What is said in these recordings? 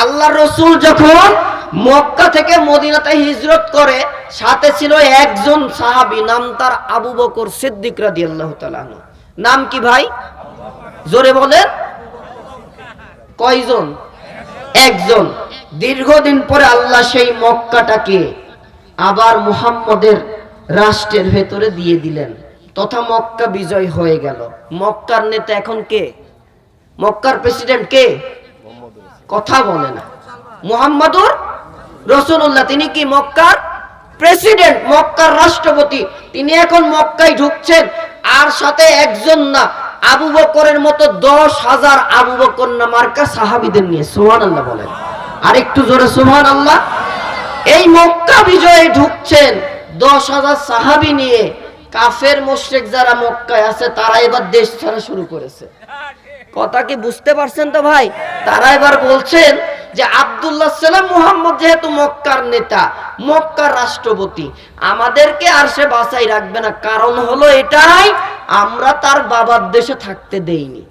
আল্লাহ রসুল যখন মক্কা থেকে মদিনাতে হিজরত করে, সাথে ছিল একজন সাহাবী, নাম তার আবু বকর সিদ্দিক তাআলা আনহু। নাম কি ভাই? জোরে বলেন। কয়জন? একজন। দীর্ঘদিন পরে আল্লাহ সেই মক্কাটাকে আবার মুহাম্মদের রাষ্ট্রের ভেতরে দিয়ে দিলেন। তথা মক্কা বিজয় হয়ে গেল। মক্কার নেতা এখন কে? মক্কার প্রেসিডেন্ট কে? কথা বলে না। মুহাম্মাদুর রসুল্লাহ তিনি কি মক্কার প্রেসিডেন্ট মক্কার রাষ্ট্রপতি। তিনি এখন মক্কায় ঢুকছেন। আর সাথে একজন না, আবু বকরের মতো দশ হাজার আবু বকর না মার্কা সাহাবিদের নিয়ে সোহান আল্লাহ বলেন। আর একটু জোরে সোহান আল্লাহ এই মক্কা বিজয়ে ঢুকছেন দশ হাজার সাহাবি নিয়ে। কাফের, মোশরেক যারা মক্কায় আছে, তারা এবার দেশ ছাড়া শুরু করেছে। কথা কি বুঝতে পারছেন তো ভাই? তারা এবার বলছেন যে আব্দুল্লাহ সালাম মুহাম্মদ যেহেতু মক্কার নেতা, মক্কার রাষ্ট্রপতি, আমাদেরকে আর সে বাঁচাই রাখবে না। কারণ হলো এটাই, আমরা তার বাবার দেশে থাকতে দেইনি।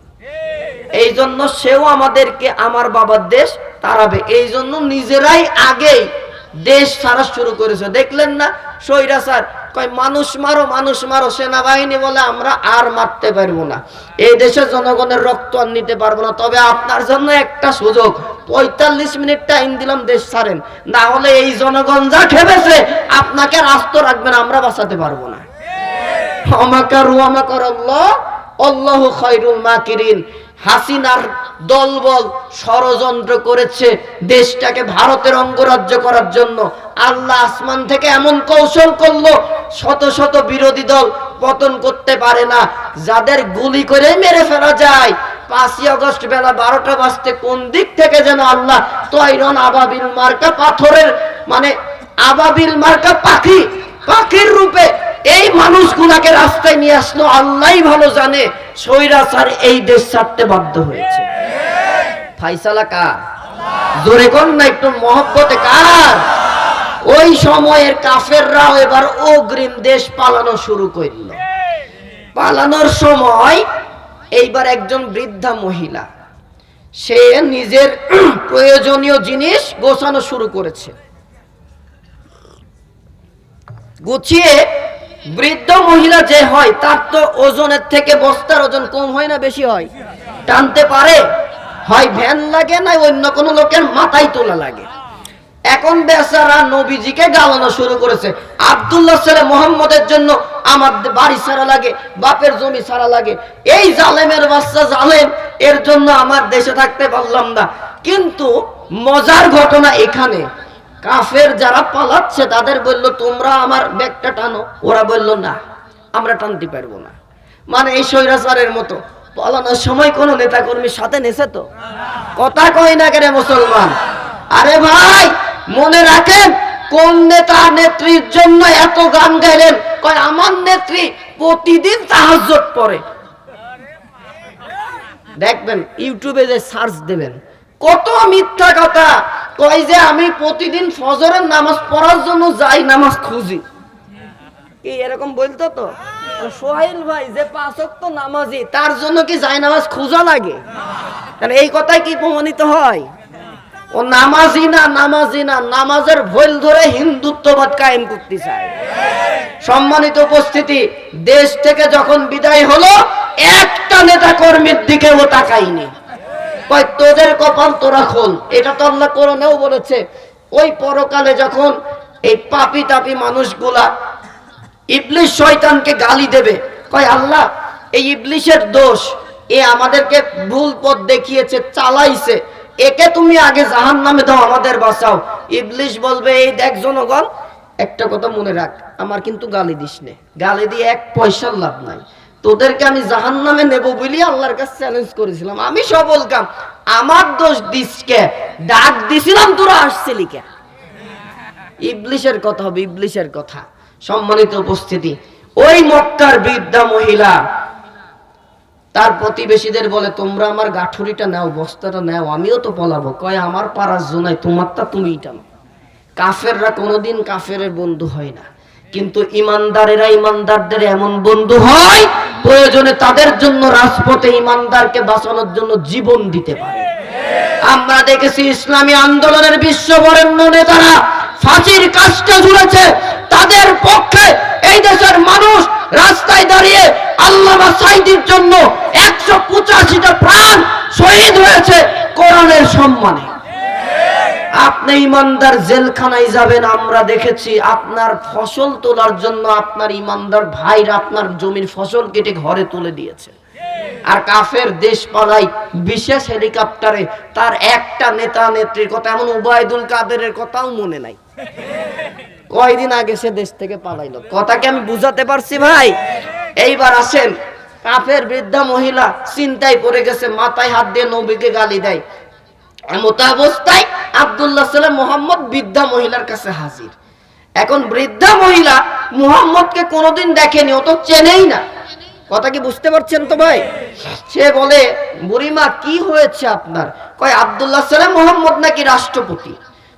এই জন্য সেও আমাদেরকে আমার বাবার দেশ তাড়াবে এই জন্য নিজেরাই আগেই দেশ ছাড়া শুরু করেছে। দেখলেন না? স্যার কয় মানুষ মারো মানুষ মারো সেনাবাহিনী বলে আমরা আর মারতে পারব না। এই দেশের জনগণের রক্ত আর নিতে পারব না। তবে আপনার জন্য একটা সুযোগ পঁয়তাল্লিশ মিনিট টাইম দিলাম দেশ ছাড়েন। না হলে এই জনগণ যা খেপেছে আপনাকে রাস্ত রাখবেন আমরা বাঁচাতে পারব না। অমাকারু অমাকার আল্লাহ আল্লাহু খায়রুল মাকিরিন। হাসিনার দলবল ষড়যন্ত্র করেছে দেশটাকে ভারতের অঙ্গরাজ্য করার জন্য। আল্লাহ আসমান থেকে এমন কৌশল করল, শত শত বিরোধী দল পতন করতে পারে না। যাদের গুলি করে মেরে ফেলা যায়। পাঁচই আগস্ট বেলা বারোটা বাজতে কোন দিক থেকে যেন আল্লাহ তৈরন আবাবিল মার্কা পাথরের মানে আবাবিল মার্কা পাখি, পাখির রূপে এই মানুষগুলাকে রাস্তায় নিয়ে আসলো আল্লাহ ভালো জানে। এই দেশ ছাড়তে বাধ্য হয়েছে। ফাইসালা কার? জোরে কোন না একটু মহব্বতে কার? ওই সময়ের কাফেররাও এবার অগ্রিম দেশ পালানো শুরু করল। পালানোর সময় এইবার একজন বৃদ্ধা মহিলা, সে নিজের প্রয়োজনীয় জিনিস গোছানো শুরু করেছে। গুছিয়ে বৃদ্ধ মহিলা যে হয়, তার তো ওজনের থেকে বস্তার ওজন কম হয় না, বেশি হয়। টানতে পারে, হয় ভ্যান লাগে না, অন্য কোনো লোকের মাথায় তোলা লাগে। এখন বেচারা নবীজিকে গালানো শুরু করেছে। আব্দুল্লাহ ছেলে মোহাম্মদের জন্য আমার বাড়ি ছাড়া লাগে, বাপের জমি ছাড়া লাগে। এই জালেমের বাচ্চা জালেম, এর জন্য আমার দেশে থাকতে পারলাম না। কিন্তু মজার ঘটনা এখানে। কাফের যারা পালাচ্ছে, তাদের বলল, তোমরা আমার ব্যাগটা টানো। ওরা বলল, না, আমরা টানতে পারব না। মানে এই স্বৈরাচারের মতো। পালানোর সময় কোনো নেতা কর্মীর সাথে নেছে তো? কথা কই না কেন মুসলমান? আরে ভাই, মনে রাখেন, কোন নেতা নেত্রীর জন্য এত গান গাইলেন? কয়, আমার নেত্রী প্রতিদিন তাহাজ্জত পড়ে। দেখবেন, ইউটিউবে যে সার্চ দেবেন কত মিথ্যা কথা? কয় যে আমি প্রতিদিন ফজরের নামাজ পড়ার জন্য যাই, নামাজ খুঁজি। কি এরকম বলতো তো? সোহাইল ভাই, যে পাঁচক তো নামাজি, তার জন্য কি যাই নামাজ খোঁজা লাগে? তাহলে এই কথাই কি প্রমাণিত হয়? ও নামাজি না নামাজি না, নামাজের ভুল ধরে হিন্দুত্ববাদ কায়েম করতে চায়। সম্মানিত উপস্থিতি, দেশ থেকে যখন বিদায় হলো, একটা নেতা কর্মীর দিকে ও তাকাইনি কয়, তোদের কপাল তোরা খোল এটা তো আল্লাহ কোরআনেও বলেছে। ওই পরকালে যখন এই পাপি তাপি মানুষগুলা ইবলিশ শয়তানকে গালি দেবে, কয়, আল্লাহ, এই ইবলিশের দোষ, এ আমাদেরকে ভুল পথ দেখিয়েছে, চালাইছে। একে তুমি আগে জাহান নামে দাও, আমাদের বাঁচাও। ইবলিশ বলবে, এই দেখ জনগণ, একটা কথা মনে রাখ, আমার কিন্তু গালি দিস নে গালি দিয়ে এক পয়সার লাভ নাই। তোদেরকে আমি জাহান নামে নেব বলি আল্লাহর কাছে চ্যালেঞ্জ করেছিলাম। আমি সবল কাম। আমার দোষ দিসকে ডাক দিছিলাম, তোরা আসছিলি কে? ইবলিশের কথা হবে, ইবলিশের কথা। সম্মানিত উপস্থিতি। ওই মক্কার বৃদ্ধা মহিলা, তার প্রতিবেশীদের বলে, তোমরা আমার গাঠুরিটা নাও, বস্তাটা নাও, আমিও তো পলাবো। কয়, আমার পাড়ার জোনাই তোমারটা তুমি টানো। কাফেররা কোনোদিন কাফের বন্ধু হয় না। কিন্তু ইমানদারেরা ইমানদারদের এমন বন্ধু হয়, প্রয়োজনে তাদের জন্য রাজপথে ইমানদারকে বাঁচানোর জন্য জীবন দিতে পারে। আমরা দেখেছি ইসলামী আন্দোলনের বিশ্ববরেণ্য নেতারা ফাঁসির কাজটা ঝুলেছে তাদের পক্ষে এই দেশের মানুষ রাস্তায় দাঁড়িয়ে আল্লামা সাইদির জন্য একশো পঁচাশিটা প্রাণ শহীদ হয়েছে কোরআনের সম্মানে। আপনি ইমানদার জেলখানায় যাবেন, আমরা দেখেছি আপনার ফসল তোলার জন্য আপনার ইমানদার ভাইরা আপনার জমির ফসল কেটে ঘরে তুলে দিয়েছে। আর কাফের দেশ পালাই বিশেষ হেলিকপ্টারে তার একটা নেতা নেত্রীর কথা, এমন উবায়দুল কাদেরের কথাও মনে নাই। কয়দিন আগে সে দেশ থেকে পালাইলো। কথাকে আমি বুঝাতে পারছি ভাই? এইবার আসেন, কাফের বৃদ্ধা মহিলা চিন্তায় পড়ে গেছে, মাথায় হাত দিয়ে নবীকে গালি দেয়। এমত আব্দুল্লাহ সাল্লাম মোহাম্মদ বৃদ্ধা মহিলার কাছে হাজির। এখন বৃদ্ধা মহিলা মুহাম্মদকে কোনোদিন দেখেনি, ও তো চেনেই না। কথা কি বুঝতে পারছেন তো ভাই? সে বলে, বুড়িমা, কি হয়েছে আপনার? কয়, আব্দুল্লাহ মোহাম্মদ নাকি রাষ্ট্রপতি?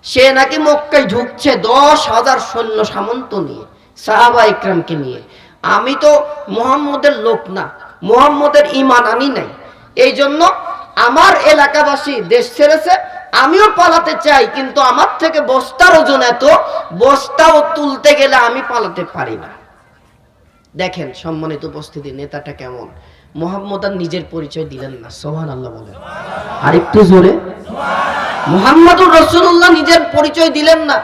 সে নাকি মক্কায় ঢুকছে দশ হাজার সৈন্য সামন্ত নিয়ে, সাহাবা ইকরামকে নিয়ে। আমি তো মোহাম্মদের লোক না, মোহাম্মদের ইমান আনি নাই। এই জন্য আমার এলাকাবাসী দেশ ছেড়েছে, আমিও পালাতে চাই, কিন্তু আমার থেকে বস্তার ওজন এত, বস্তাও তুলতে গেলে আমি পালাতে পারি না। দেখেন সম্মানিত উপস্থিতি, নেতাটা কেমন? মোহাম্মদ নিজের পরিচয় দিলেন না সোহান আল্লাহ বলেন। আর একটু জোরে। মোহাম্মদুর রসুল্লাহ নিজের পরিচয় দিলেন না।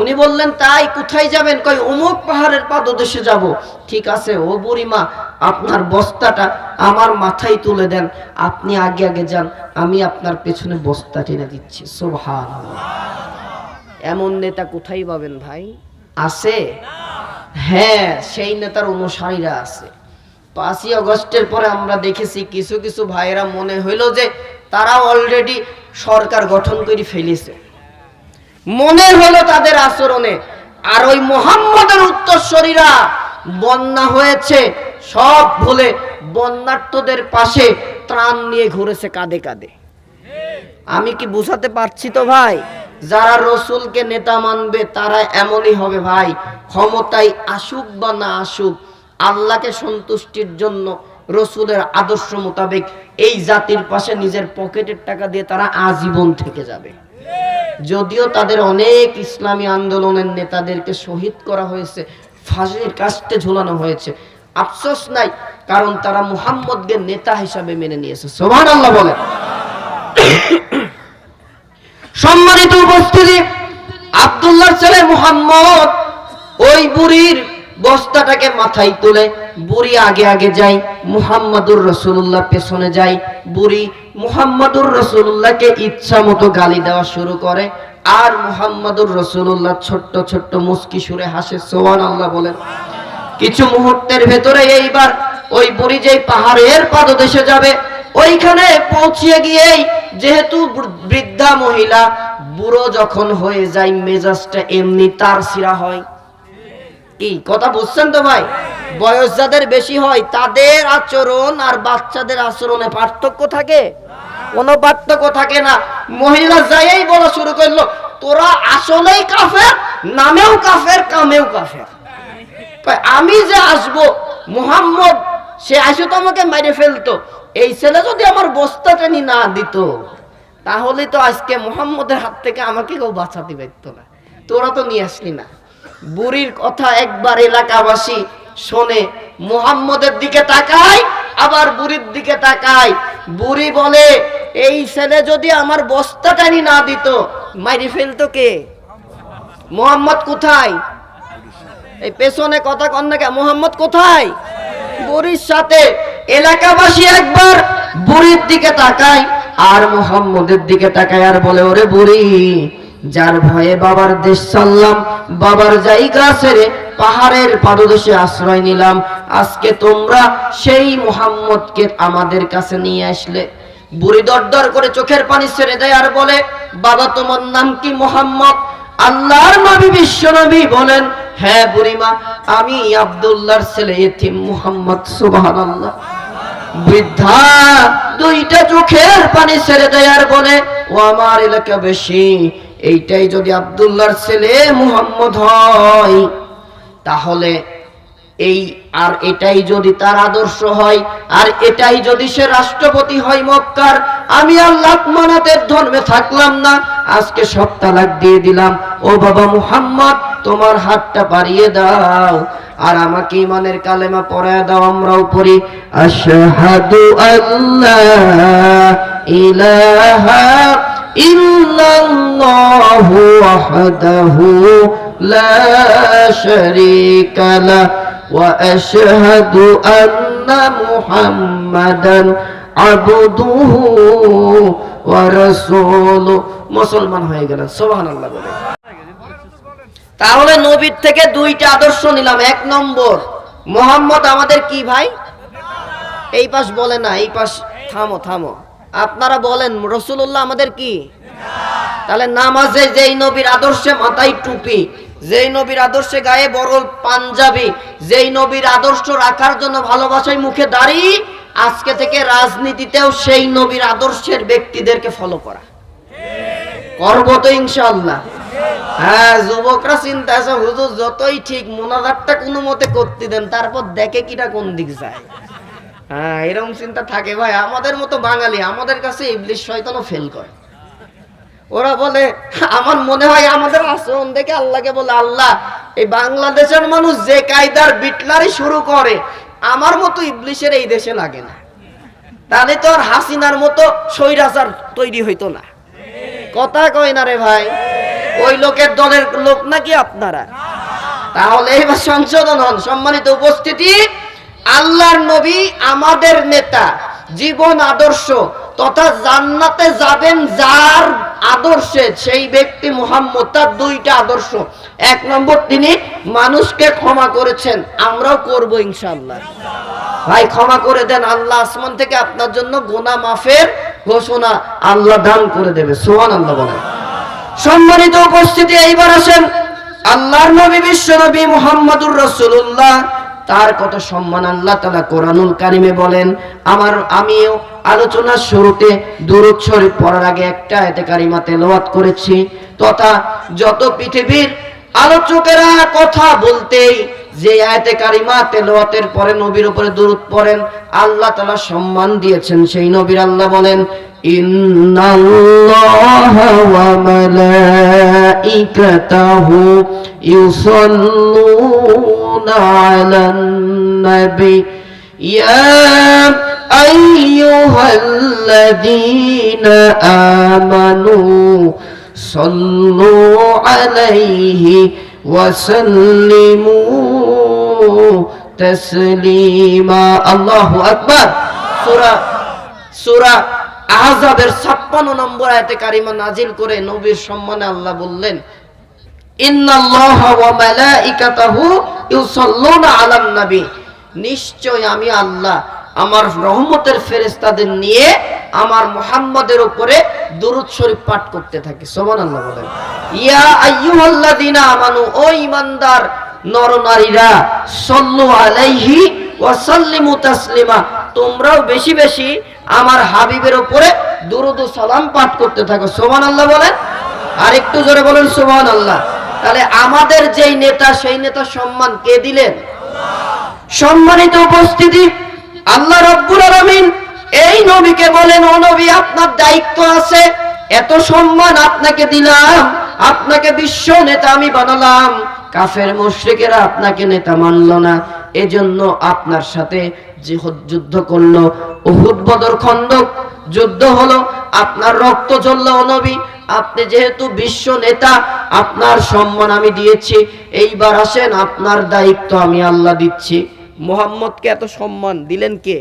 উনি বললেন, তাই কোথায় যাবেন? কই অমুক পাহাড়ের পাদদেশে যাব। ঠিক আছে, ও বুড়িমা আপনার বস্তাটা আমার মাথায় তুলে দেন। আপনি আগে আগে যান আমি আপনার পেছনে বস্তা টেনে দিচ্ছি। সোভান এমন নেতা কোথায় পাবেন ভাই? আছে? হ্যাঁ সেই নেতার অনুসারীরা আছে। পাঁচই আগস্টের পরে আমরা দেখেছি কিছু কিছু ভাইয়েরা মনে হইল যে তারা অলরেডি সরকার গঠন করে ফেলেছে। মনে হলো তাদের আচরণে। আর ওই মোহাম্মদের উত্তরসরীরা বন্যা হয়েছে সব ভুলে বন্যার্থদের পাশে ত্রাণ নিয়ে ঘুরেছে কাঁদে কাঁদে আমি কি বুঝাতে পারছি তো ভাই? যারা রসুলকে নেতা মানবে, তারা এমনই হবে ভাই। ক্ষমতায় আসুক বা না আসুক, আল্লাহকে সন্তুষ্টির জন্য রসুলের আদর্শ মোতাবেক এই জাতির পাশে নিজের পকেটের টাকা দিয়ে তারা আজীবন থেকে যাবে। যদিও তাদের অনেক ইসলামী আন্দোলনের নেতাদেরকে শহীদ করা হয়েছে, ফাঁসির কাস্টে ঝুলানো হয়েছে আফসোস নাই, কারণ তারা মুহাম্মদকে নেতা হিসাবে মেনে নিয়েছে। সোহান আল্লাহ বলেন। সম্মানিত উপস্থিতি আব্দুল্লাহ ছেলে মুহাম্মদ ওই বুড়ির বস্তাটাকে মাথায় তুলে, বুড়ি আগে আগে যায়, মুহাম্মাদুর রসুল্লাহ পেছনে যায়, বুড়ি মুহাম্মাদুর রসুল্লাহকে ইচ্ছা মতো গালি দেওয়া শুরু করে, আর মুহাম্মাদুর রসুল্লাহ ছোট্ট ছোট্ট মুস্কি সুরে হাসে সোয়ান আল্লাহ বলেন। কিছু মুহূর্তের ভেতরে এইবার ওই বুড়ি যেই পাহাড়ের পাদদেশে যাবে, ওইখানে পৌঁছিয়ে গিয়েই যেহেতু বৃদ্ধা মহিলা, বুড়ো যখন হয়ে যায়, মেজাজটা এমনি তার সিরা হয়। কি কথা বুঝছেন তো ভাই? বয়স যাদের বেশি হয়, তাদের আচরণ আর বাচ্চাদের আচরণে পার্থক্য থাকে? কোনো পার্থক্য থাকে না। মহিলা যাইই বলা শুরু করল, তোরা আসলেই কাফের, নামেও কাফের, কামেও কাফের। আমি যে আসব, মোহাম্মদ, সে আসে তো আমাকে মেরে ফেলতো। এই ছেলে যদি আমার বস্তা টেনি না দিত, তাহলে তো আজকে মোহাম্মদের হাত থেকে আমাকে কেউ বাঁচাতে পারতো না। তোরা তো নিয়ে আসলি না। বুড়ির কথা একবার এলাকাবাসী শোনে, মোহাম্মদের দিকে তাকায়, আবার বুড়ির দিকে তাকায়। বুড়ি বলে, এই ছেলে যদি আমার বস্তা টানি না দিত মাইরি ফেলতো কে? মোহাম্মদ কোথায়? এই পেছনে কথা কন না মোহাম্মদ কোথায়? বুড়ির সাথে এলাকাবাসী একবার বুড়ির দিকে তাকায়, আর মোহাম্মদের দিকে তাকায়, আর বলে, ওরে বুড়ি, যার ভয়ে বাবার দেশ ছাড়লাম, বাবার জায়গা ছেড়ে পাহাড়ের পাদদেশে আশ্রয় নিলাম, আজকে তোমরা সেই মোহাম্মদকে আমাদের কাছে নিয়ে আসলে। বুড়ি দরদর করে চোখের পানি ছেড়ে দেয়, আর বলে, বাবা, তোমার নাম কি মোহাম্মদ? আল্লাহর নবী, বিশ্ব নবী বলেন হ্যাঁ বুড়িমা, আমি আব্দুল্লাহর ছেলে এতিম মুহাম্মদ, সুবহানাল্লাহ। বৃদ্ধা, দুইটা চোখের পানি ছেড়ে দেয় আর বলে, ও আমার এলাকা বেশি, এইটাই যদি আব্দুল্লাহর ছেলে মুহাম্মদ হয়, তাহলে এই, আর এটাই যদি তার আদর্শ হয়, আর এটাই যদি সে রাষ্ট্রপতি হয় মক্কার, আমি আল্লাহ মানাতের ধর্মে থাকলাম না। আজকে সব তালাক দিয়ে দিলাম। ও বাবা মুহাম্মদ, তোমার হাতটা বাড়িয়ে দাও, আর আমাকে ইমানের কালেমা পড়ায় দাও, আমরাও পড়ি। আশহাদু আল্লাহ ইলাহা ইল্লাল্লাহু ওয়াহদাহু লা শারীকা লা আন্না মুহাম্মাদান আবদুহু ওয়া রাসূলুহু মুসলমান হয়ে গেলেন, সুবহানাল্লাহ বলে। তাহলে নবীর থেকে দুইটা আদর্শ নিলাম। এক নম্বর, মোহাম্মদ আমাদের কি ভাই? এই পাশ বলে না, এই পাশ থামো থামো। আপনারা বলেন রসুল্লাহ আমাদের কি? তাহলে নামাজে যেই নবীর আদর্শে মাথায় টুপি যেই নবীর আদর্শে গায়ে বড় পাঞ্জাবি, যেই নবীর আদর্শ রাখার জন্য ভালোবাসায় মুখে দাঁড়ি, আজকে থেকে রাজনীতিতেও সেই নবীর আদর্শের ব্যক্তিদেরকে ফলো করা। করব তো ইনশাল্লাহ হ্যাঁ যুবকরা চিন্তা আছে, হুজুর, যতই ঠিক মোনাজাতটা কোনো মতে করতে দেন, তারপর দেখে কিটা কোন দিক যায়? হ্যাঁ এরকম চিন্তা থাকে। ভাই, আমাদের মতো বাঙালি, আমাদের কাছে ইবলিশ শয়তানও ফেল করে। ওরা বলে, আমার মনে হয় আমাদের আচরণ দেখে আল্লাহকে বলে, আল্লাহ, এই বাংলাদেশের মানুষ যে কায়দার বিটলারি শুরু করে, আমার মতো ইবলিশের এই দেশে লাগে না। তাহলে তো আর হাসিনার মতো স্বৈরাচার তৈরি হইতো না। কথা কয় না রে ভাই, ওই লোকের দলের লোক নাকি আপনারা? তাহলে এবার সংশোধন হন, সম্মানিত উপস্থিতি, আল্লাহর নবী আমাদের নেতা, জীবন আদর্শ তথা জান্নাতে যাবেন যার আদর্শে, সেই ব্যক্তি মুহাম্মদ, তার দুইটা আদর্শ। এক নম্বর, তিনি মানুষকে ক্ষমা করেছেন। আমরাও করব ইনশাআল্লাহ। ভাই, ক্ষমা করে দেন আল্লাহ, আসমান থেকে আপনার জন্য গোনা মাফের ঘোষণা আল্লাহ দান করে দেবে। সোহান আল্লাহ বলেন। সম্মানিত উপস্থিতি, এইবার আসেন আল্লাহর নবী, বিশ্ব নবী মুহাম্মদুর রাসূলুল্লাহ। তার কত সম্মান আল্লাহ তাআলা কোরআনুল কারিমে বলেন। আমার আমিও আলোচনার শুরুতে দুরূদ পড়ার আগে একটা আয়াতে কারিমা তেলাওয়াত করেছি, তথা যত পৃথিবীর আলোচকেরা কথা বলতেই যে আয়াতে কারিমা তেলাওয়াতের পরে নবীর উপরে দরুদ পড়েন, আল্লাহ তাআলা সম্মান দিয়েছেন। সেই নবীর আল্লাহ বলেন إن الله وملائكته يصلون على النبي يا أيها الذين آمنوا صلوا عليه وسلموا تسليما. الله أكبر. سورة سورة আহজাবের ছাপ্পান্ন নম্বর আয়তে কারিমা নাজিল করে নবীর সম্মানে আল্লাহ বললেন নিশ্চয় আমি আল্লাহ আমার রহমতের ফেরেশতাদের নিয়ে আমার মুহাম্মাদের উপরে দুরূদ শরীফ পাঠ করতে থাকি। সুবহানাল্লাহ বলেন। ইয়া আইয়ুহাল্লাযীনা আমানু, ও ঈমানদার নরনারীরা সাল্লু আলাইহি ওয়া তাসলিমা, তোমরাও বেশি বেশি আমার হাবিবের উপরে দুরূদ সালাম পাঠ করতে থাকো। সুবহানাল্লাহ বলেন? আর একটু জোরে বলেন, সুবহানাল্লাহ। তাহলে আমাদের যেই নেতা, সেই নেতা সম্মান কে দিলেন? সম্মানিত উপস্থিতি, আল্লাহ রব্বুল আলামিন এই নবীকে বলেন, ও নবী, আপনার দায়িত্ব আছে, এত সম্মান আপনাকে দিলাম, আপনাকে বিশ্ব নেতা আমি বানালাম। কাফের, মুশরিকেরা আপনাকে নেতা মানলো না। এজন্য আপনার সাথে যুদ্ধ করল উহুদ বদর খন্দক যুদ্ধ হলো আপনার রক্ত ও নবী আপনি যেহেতু বিশ্ব নেতা আপনার সম্মান আমি দিয়েছি এইবার আসেন আপনার দায়িত্ব আমি আল্লাহ দিচ্ছি। মোহাম্মদকে এত সম্মান দিলেন কে?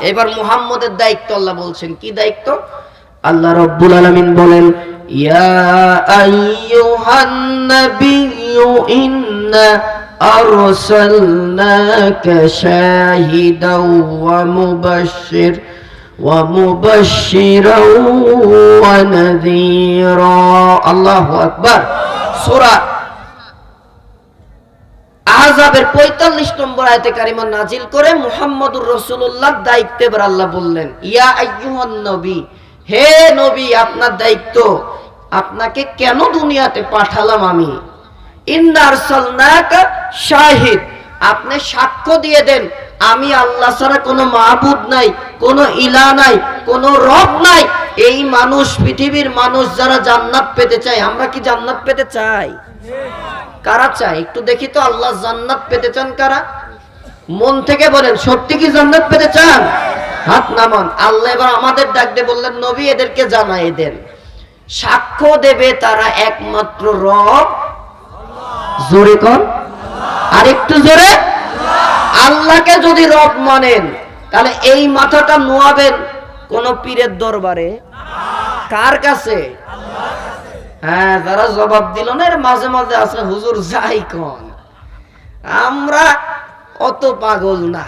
এবার মুহাম্মদের দায়িত্ব আল্লাহ বলছেন কি দায়িত্ব? আল্লাহ রব্বুল আলামিন বলেন ইয়া আইয়ুহান নাবিয়্যু ইন্না আরসালনাকা শাহিদাও ওয়া মুবাশশির ومبشرا ونذيرا الله أكبر سورة আহজাবের পঁয়তাল্লিশ নম্বর আয়তে কারিমা নাজিল করে মুহাম্মদুর রসুল্লাহ দায়িত্ব এবার আল্লাহ বললেন ইয়া আইয়ুহান নবী হে নবী আপনার দায়িত্ব আপনাকে কেন দুনিয়াতে পাঠালাম আমি ইন্নার সালনাকা শাহিদ। আপনি সাক্ষ্য দিয়ে দেন, আমি আল্লাহ ছাড়া কোনো মাহবুদ নাই, কোনো ইলা নাই, কোনো রব নাই। এই মানুষ, পৃথিবীর মানুষ যারা জান্নাত পেতে চায়, আমরা কি জান্নাত পেতে চাই? কারা চায়? একটু দেখি তো আল্লাহ জান্নাত পেতে চান কারা? মন থেকে বলেন, সত্যি কি জান্নাত পেতে চান? হাত নামান। আল্লাহ এবার আমাদের ডাক দিয়ে বললেন, নবী এদেরকে জানাই দেন। সাক্ষ্য দেবে তারা একমাত্র রব জোরে কর আর একটু জোরে। আল্লাহকে যদি রব মানেন, তাহলে এই মাথাটা নোয়াবেন কোন পীরের দরবারে। কার কাছে? হ্যাঁ যারা জবাব দিল না, এর মাঝে মাঝে আছে, হুজুর যাই কন? আমরা অত পাগল না।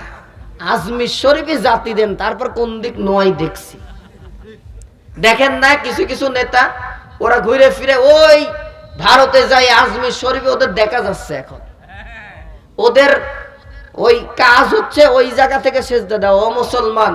আজমির শরীফে জাতি দেন, তারপর কোন দিক নয় দেখছি। দেখেন না, কিছু কিছু নেতা, ওরা ঘুরে ফিরে ওই ভারতে যাই আজমির শরীফে, ওদের দেখা যাচ্ছে এখন। ওদের ওই কাজ হচ্ছে ওই জায়গা থেকে সেজদা দাও ও মুসলমান।